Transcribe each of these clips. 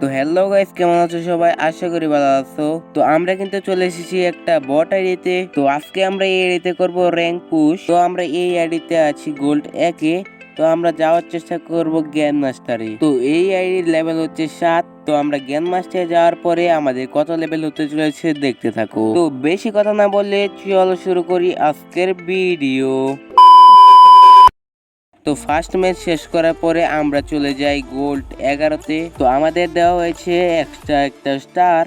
তো hello guys কেমন আছো সবাই? আশা করি ভালো আছো। তো আমরা কিন্তু চলে এসেছি একটা বট আইডিতে তো। আজকে আমরা এই আইডিতে করব র্যাঙ্ক পুশ তো আমরা এই আইডিতে আছি গোল্ড একে তো আমরা যাওয়ার চেষ্টা করব জ্ঞান মাস্টারে। তো এই আইডির লেভেল হচ্ছে সাত। তো আমরা জ্ঞান মাস্টারে যাওয়ার পরে আমাদের কত লেভেল হতে চলেছে দেখতে থাকো। তো বেশি কথা না বললে চলো শুরু করি আজকের ভিডিও তো ফার্স্ট ম্যাচ শেষ করার পরে আমরা চলে যাই গোল্ড এগারোতে। তো আমাদের দেওয়া হয়েছে এক্সট্রা একটা স্টার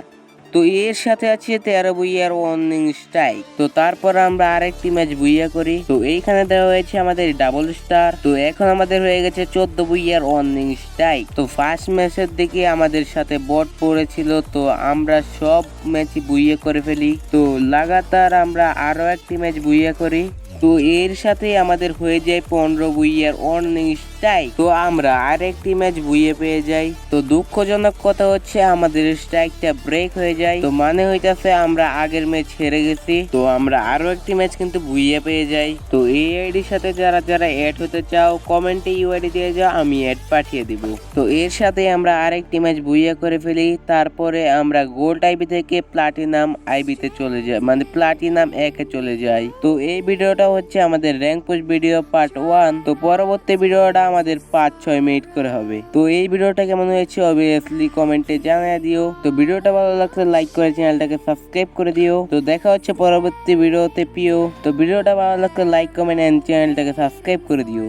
তো এর সাথে আছে তেরো বুইয়ার ওয়ার্নিং স্ট্রাইক তো তারপর আমরা আরেকটি ম্যাচ বুইয়া করি। তো এইখানে দেওয়া হয়েছে আমাদের ডাবল স্টার তো এখন আমাদের হয়ে গেছে চোদ্দ বুইয়ার ওয়ার্নিং স্ট্রাইক তো ফার্স্ট ম্যাচের দিকে আমাদের সাথে বট পড়েছিল। তো আমরা সব ম্যাচই বুইয়া করে ফেলি। তো লাগাতার আমরা আরও একটি ম্যাচ বুইয়া করি। তো এর সাথে আমাদের হয়ে যায় পনেরো বুইয়ার অর্নিং স্ট্রাইক তো আমরা আরেকটি ম্যাচ বুইয়ে পেয়ে যাই। তো দুঃখজনক কথা হচ্ছে আমাদের স্ট্রাইকটা ব্রেক হয়ে যায়। তো মানে হইতাছে আমরা আগের ম্যাচ হেরে গেছি। তো আমরা আরও একটি ম্যাচ কিন্তু বুইয়ে পেয়ে যাই। তো এই আইডির সাথে যারা যারা অ্যাড হতে চাও কমেন্টে ইউআইডি দিয়ে যাও, আমি অ্যাড পাঠিয়ে দিব। তো এর সাথে আমরা আরেকটি ম্যাচ বুইয়া করে ফেলি। তারপরে আমরা গোল্ড আইবি থেকে প্লাটিনাম আইবিতে চলে যাই। মানে প্লাটিনাম একে চলে যাই। তো এই ভিডিওটা হচ্ছে আমাদের rank post video part one. তো পরবর্তী ভিডিওটা আমাদের পাঁচ ছয় মিনিট করে হবে। তো এই ভিডিওটা কেমন হয়েছে অবভিয়াসলি কমেন্টে জানিয়ে দিও। তো ভিডিওটা ভালো লাগলে লাইক করে চ্যানেলটাকে সাবস্ক্রাইব করে দিও। তো দেখা হচ্ছে পরবর্তী ভিডিওতে পিও তো ভিডিওটা ভালো লাগলে লাইক কমেন্ট এন্ড চ্যানেলটাকে সাবস্ক্রাইব করে দিও।